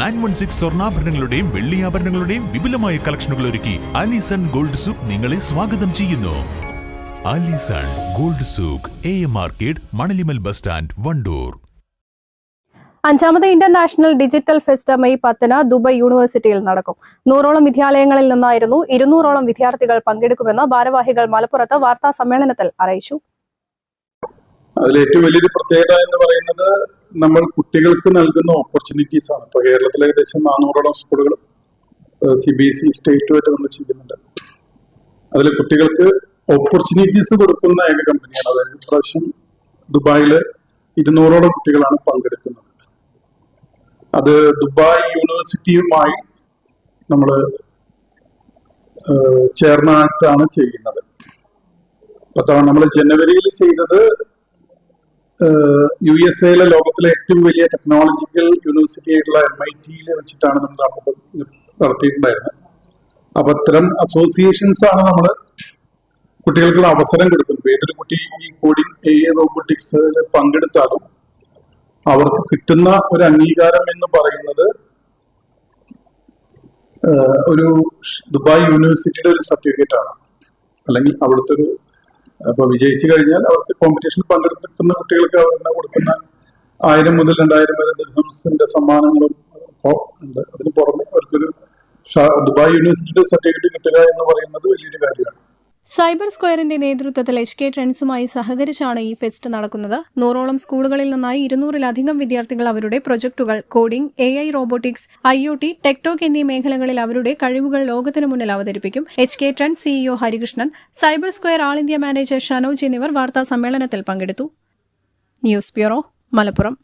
Nine one six സ്വർണാഭരണങ്ങളുടെയും വെള്ളിയാഭരണങ്ങളുടെയും വിപുലമായ കളക്ഷനുകൾ ഒരുക്കി അലിസൺ ഗോൾഡ് സൂക്ക് നിങ്ങളെ സ്വാഗതം ചെയ്യുന്നു. Alison gold souk A M market Manalimal bus stand Vandoor. അഞ്ചാമത് ഇന്റർനാഷണൽ ഡിജിറ്റൽ ഫെസ്റ്റ് മെയ് പത്തിന് ദുബായ് യൂണിവേഴ്സിറ്റിയിൽ നടക്കും. നൂറോളം വിദ്യാലയങ്ങളിൽ നിന്നായിരുന്നു ഇരുന്നൂറോളം വിദ്യാർത്ഥികൾ പങ്കെടുക്കുമെന്ന് ഭാരവാഹികൾ മലപ്പുറത്ത് വാർത്താ സമ്മേളനത്തിൽ അറിയിച്ചു. അതിൽ ഏറ്റവും വലിയൊരു പ്രത്യേകത എന്ന് പറയുന്നത് നമ്മൾ കുട്ടികൾക്ക് നൽകുന്ന ഓപ്പർച്യൂണിറ്റീസ് ആണ്. ഇപ്പൊ കേരളത്തിലെ ഏകദേശം നാനൂറോളം സ്കൂളുകൾ സി ബി എസ് ഇ സ്റ്റേറ്റുമായിട്ട് നമ്മൾ ചെയ്യുന്നുണ്ട് അതിൽ കുട്ടികൾക്ക് ഓപ്പർച്യൂണിറ്റീസ് കൊടുക്കുന്ന ഏക കമ്പനിയാണ് അതായത് ഇപ്രാവശ്യം ദുബായിൽ ഇരുന്നൂറോളം കുട്ടികളാണ് പങ്കെടുക്കുന്നത്. അത് ദുബായ് യൂണിവേഴ്സിറ്റിയുമായി നമ്മൾ ചേർന്നായിട്ടാണ് ചെയ്യുന്നത്. അപ്പൊ നമ്മൾ ജനുവരിയിൽ ചെയ്തത് യു എസ് എയിലെ ലോകത്തിലെ ഏറ്റവും വലിയ ടെക്നോളജിക്കൽ യൂണിവേഴ്സിറ്റി ആയിട്ടുള്ള എം ഐ ടിയിൽ വെച്ചിട്ടാണ് നമ്മൾ നടത്തിയിട്ടുണ്ടായിരുന്നത്. അപ്പൊ അത്തരം അസോസിയേഷൻസ് ആണ് നമ്മൾ കുട്ടികൾക്കുള്ള അവസരം കൊടുക്കുന്നത്. ഏതൊരു കുട്ടി ഈ കോഡിംഗ് എ റോബോട്ടിക്സിൽ പങ്കെടുത്താലും അവർക്ക് കിട്ടുന്ന ഒരു അംഗീകാരം എന്ന് പറയുന്നത് ഒരു ദുബായ് യൂണിവേഴ്സിറ്റിയുടെ ഒരു സർട്ടിഫിക്കറ്റ് ആണ്. അല്ലെങ്കിൽ അവിടുത്തെ ഒരു അപ്പൊ വിജയിച്ചു കഴിഞ്ഞാൽ അവർക്ക് കോമ്പറ്റീഷനിൽ പങ്കെടുക്കുന്ന കുട്ടികൾക്ക് അവർ കൊടുക്കുന്ന ആയിരം മുതൽ രണ്ടായിരം വരെ ദിർഹംസിന്റെ സമ്മാനങ്ങളും ഉണ്ട്. അതിന് പുറമെ അവർക്കൊരു ദുബായ് യൂണിവേഴ്സിറ്റിയുടെ സർട്ടിഫിക്കറ്റ് കിട്ടുക എന്ന് പറയുന്നത് വലിയൊരു കാര്യമാണ്. സൈബർ സ്ക്വയറിന്റെ നേതൃത്വത്തിൽ എച്ച് കെ ട്രെൻഡ്സുമായി സഹകരിച്ചാണ് ഈ ഫെസ്റ്റ് നടക്കുന്നത്. നൂറോളം സ്കൂളുകളിൽ നിന്നായി ഇരുന്നൂറിലധികം വിദ്യാർത്ഥികൾ അവരുടെ പ്രൊജക്ടുകൾ coding A I robotics I O T tech talk എന്നീ മേഖലകളിൽ അവരുടെ കഴിവുകൾ ലോകത്തിന് മുന്നിൽ അവതരിപ്പിക്കും. H K trend CEO Harikrishnan cyber square all India manager Shanoj എന്നിവർ വാർത്താ സമ്മേളനത്തിൽ പങ്കെടുത്തു. News bureau Malappuram.